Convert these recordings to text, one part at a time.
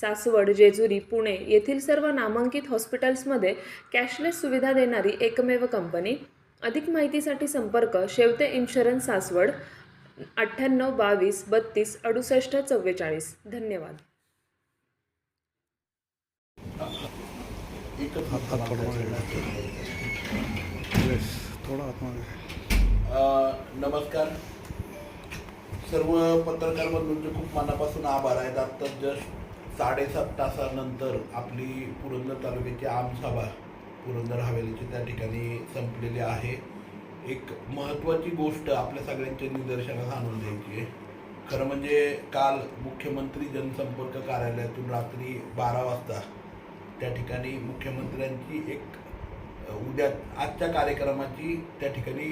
सासवड जेजुरी पुणे येथील सर्व नामांकित हॉस्पिटल्समध्ये कॅशलेस सुविधा देणारी एकमेव कंपनी. अधिक माहितीसाठी संपर्क शेवते इन्शुरन्स सासवड अठ्ठ्याण्णव बावीस बत्तीस अडुसष्ट चव्वेचाळीस. धन्यवाद. नमस्कार. सर्व पत्रकार बंधूंचे खूप मनापासून आभार आहेत आत्ता जस्ट साडेसात तासानंतर आपली पुरंदर तालुक्याची आमसभा पुरंदर हवेलीची त्या ठिकाणी संपलेली आहे. एक महत्त्वाची गोष्ट आपल्या सगळ्यांच्या निदर्शनास आणून द्यायची आहे. खरं म्हणजे काल मुख्यमंत्री जनसंपर्क कार्यालयातून रात्री बारा वाजता त्या ठिकाणी मुख्यमंत्र्यांची एक उद्या आजच्या कार्यक्रमाची त्या ठिकाणी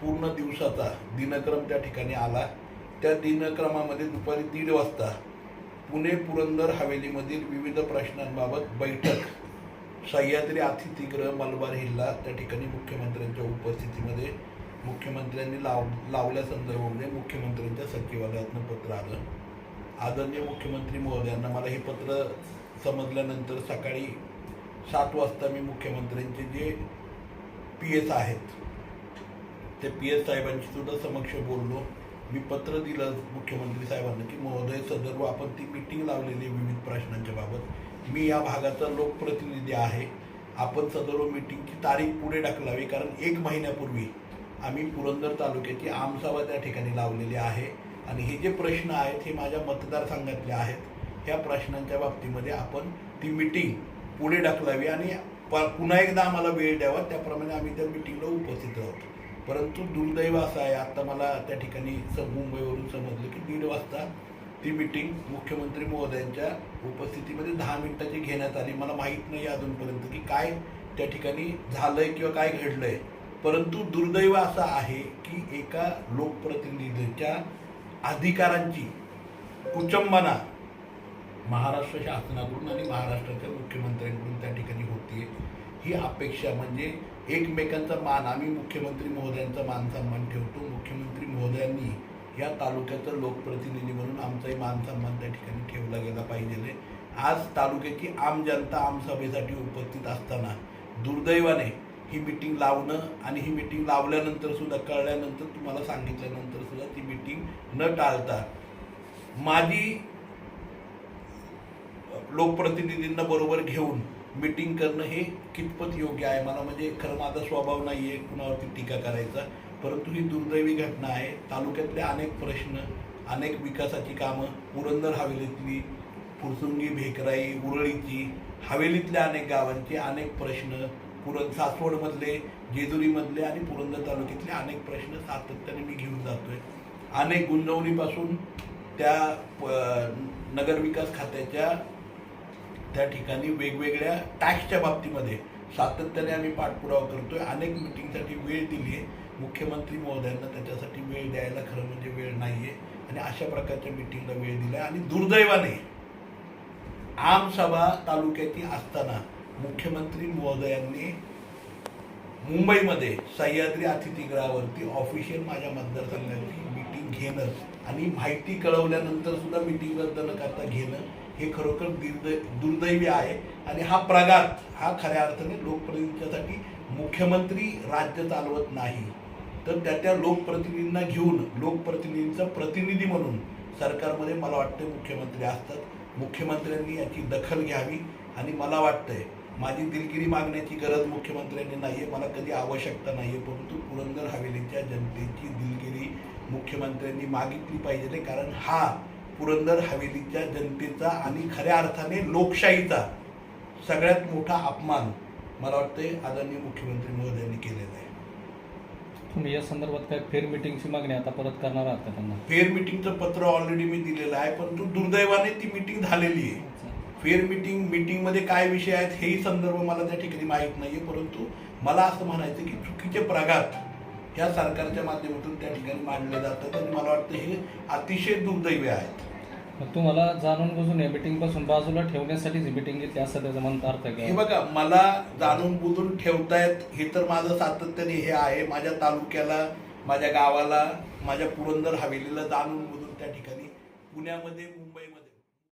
पूर्ण दिवसाचा दिनक्रम त्या ठिकाणी आला. त्या दिनक्रमामध्ये दुपारी दीड वाजता पुणे पुरंदर हवेलीमधील विविध प्रश्नांबाबत बैठक. सह्याद्री अतिथीगृह मलबार हिल्ला त्या ठिकाणी मुख्यमंत्र्यांच्या उपस्थितीमध्ये मुख्यमंत्र्यांनी लाव लावल्या संदर्भामध्ये मुख्यमंत्र्यांच्या सचिवालयातनं पत्र आलं. आदरणीय मुख्यमंत्री महोदयांना मला हे पत्र समजल्यानंतर सकाळी सात वाजता मी मुख्यमंत्र्यांचे जे पी एस आहेत ते पी एस साहेबांशी सुद्धा समक्ष बोललो. मी पत्र दिलं मुख्यमंत्री साहेबांना की महोदय सदर्भ आपण ती मिटिंग लावलेली आहे विविध प्रश्नांच्या बाबत. मी या भागाचा लोकप्रतिनिधी आहे. आपण सदर्व मिटिंगची तारीख पुढे ढकलावी कारण एक महिन्यापूर्वी आम्ही पुरंदर तालुक्याची आमसभा त्या ठिकाणी लावलेली आहे. आणि हे जे प्रश्न आहेत हे माझ्या मतदारसंघातले आहेत. ह्या प्रश्नांच्या बाबतीमध्ये आपण ती मिटिंग पुढे ढकलावी आणि प- पुन्हा एकदा आम्हाला वेळ द्यावा. त्याप्रमाणे आम्ही त्या मिटिंगला उपस्थित आहोत परंतु दुर्दैव असं आहे आता मला त्या ठिकाणी स मुंबईवरून समजलं की दीड वाजता ती मिटिंग मुख्यमंत्री महोदयांच्या उपस्थितीमध्ये दहा मिनिटाची घेण्यात आली. मला माहीत नाही अजूनपर्यंत की काय त्या ठिकाणी झालंय किंवा काय घडलंय. परंतु दुर्दैव असं आहे की एका लोकप्रतिनिधीच्या अधिकारांची कुचंबना महाराष्ट्र शासनाकडून आणि महाराष्ट्राच्या मुख्यमंत्र्यांकडून त्या ठिकाणी होतीये. ही अपेक्षा म्हणजे एकमेकांचा मान आम्ही मुख्यमंत्री महोदयांचा मान सन्मान ठेवतो. मुख्यमंत्री महोदयांनी या तालुक्याचं लोकप्रतिनिधी म्हणून आमचाही मान सन्मान त्या ठिकाणी ठेवला गेला पाहिजे आज तालुक्याची आम जनता आमसभेसाठी उपस्थित असताना दुर्दैवाने ही मिटिंग लावणं आणि ही मिटिंग लावल्यानंतर सुद्धा कळल्यानंतर तुम्हाला सांगितल्यानंतर सुद्धा ती मिटिंग न टाळता माझी लोकप्रतिनिधींना बरोबर घेऊन मीटिंग करणं हे कितपत योग्य आहे? मला म्हणजे खरं माझा स्वभाव नाही आहे कुणावरती टीका करायचा. परंतु ही दुर्दैवी घटना आहे. तालुक्यातले अनेक प्रश्न अनेक विकासाची कामं पुरंदर हवेलीतली फुरसुंगी भेकराई उरळीची हवेलीतल्या अनेक गावांचे अनेक प्रश्न पुरं सासवडमधले जेजुरीमधले आणि पुरंदर तालुक्यातले अनेक प्रश्न सातत्याने मी घेऊन जातो आहे अनेक गुंजवणीपासून त्या प- नगरविकास खात्याच्या त्या ठिकाणी वेगवेगळ्या टॅक्सच्या बाबतीमध्ये सातत्याने आम्ही पाठपुरावा करतोय. अनेक मिटिंगसाठी वेळ दिली आहे. मुख्यमंत्री महोदयांना त्याच्यासाठी वेळ द्यायला खरं म्हणजे वेळ नाही आहे आणि अशा प्रकारच्या मिटिंगला वेळ दिला आणि दुर्दैवाने आमसभा तालुक्याची असताना मुख्यमंत्री महोदयांनी मुंबईमध्ये सह्याद्री अतिथीगृहावरती ऑफिशियल माझ्या मतदारसंघाची मिटिंग घेणं आणि माहिती कळवल्यानंतर सुद्धा मिटिंग रद्द न करता घेणं हे खरोखर दुर्दै दुर्दैवी आहे. आणि हा प्रघात हा खऱ्या अर्थाने लोकप्रतिनिधीसाठी मुख्यमंत्री राज्य चालवत नाही. तर त्या त्या लोकप्रतिनिधींना घेऊन लोकप्रतिनिधींचा प्रतिनिधी म्हणून सरकारमध्ये मला वाटतं मुख्यमंत्री असतात. मुख्यमंत्र्यांनी याची दखल घ्यावी. आणि मला वाटतंय माझी दिलगिरी मागण्याची गरज मुख्यमंत्र्यांनी नाही आहे मला कधी आवश्यकता नाही आहे परंतु पुरंदर हवेलीच्या जनतेची दिलगिरी मुख्यमंत्र्यांनी मागितली पाहिजे कारण हा पुरंदर हवेलीच्या जनतेचा आणि खऱ्या अर्थाने लोकशाहीचा सगळ्यात मोठा अपमान मला वाटतंय आदरणीय मुख्यमंत्री महोदयांनी केलेला आहे. तुम्ही या संदर्भात काय फेर मिटिंगची मागणी आता परत करणार आहात का त्यांना? फेअर मिटिंगचं पत्र ऑलरेडी मी दिलेलं आहे परंतु दुर्दैवाने ती मिटिंग झालेली आहे. फेअर मिटिंग मिटिंगमध्ये काय विषय आहेत हेही संदर्भ मला त्या ठिकाणी माहीत नाही आहे परंतु मला असं म्हणायचं की चुकीचे प्रघात ह्या सरकारच्या माध्यमातून त्या ठिकाणी मांडले जातात आणि मला वाटतं हे अतिशय दुर्दैवी आहेत. मग तुम्हाला जाणून बुजून या मीटिंगपासून बाजूला ठेवण्यासाठीच ही मीटिंग घेतली असं त्याचा म्हणता अर्थ आहे हे का बघा मला जाणून बुजून ठेवतायत हे तर माझं सातत्याने हे आहे. माझ्या तालुक्याला माझ्या गावाला माझ्या पुरंदर हवेलीला जाणून बुजून त्या ठिकाणी पुण्यामध्ये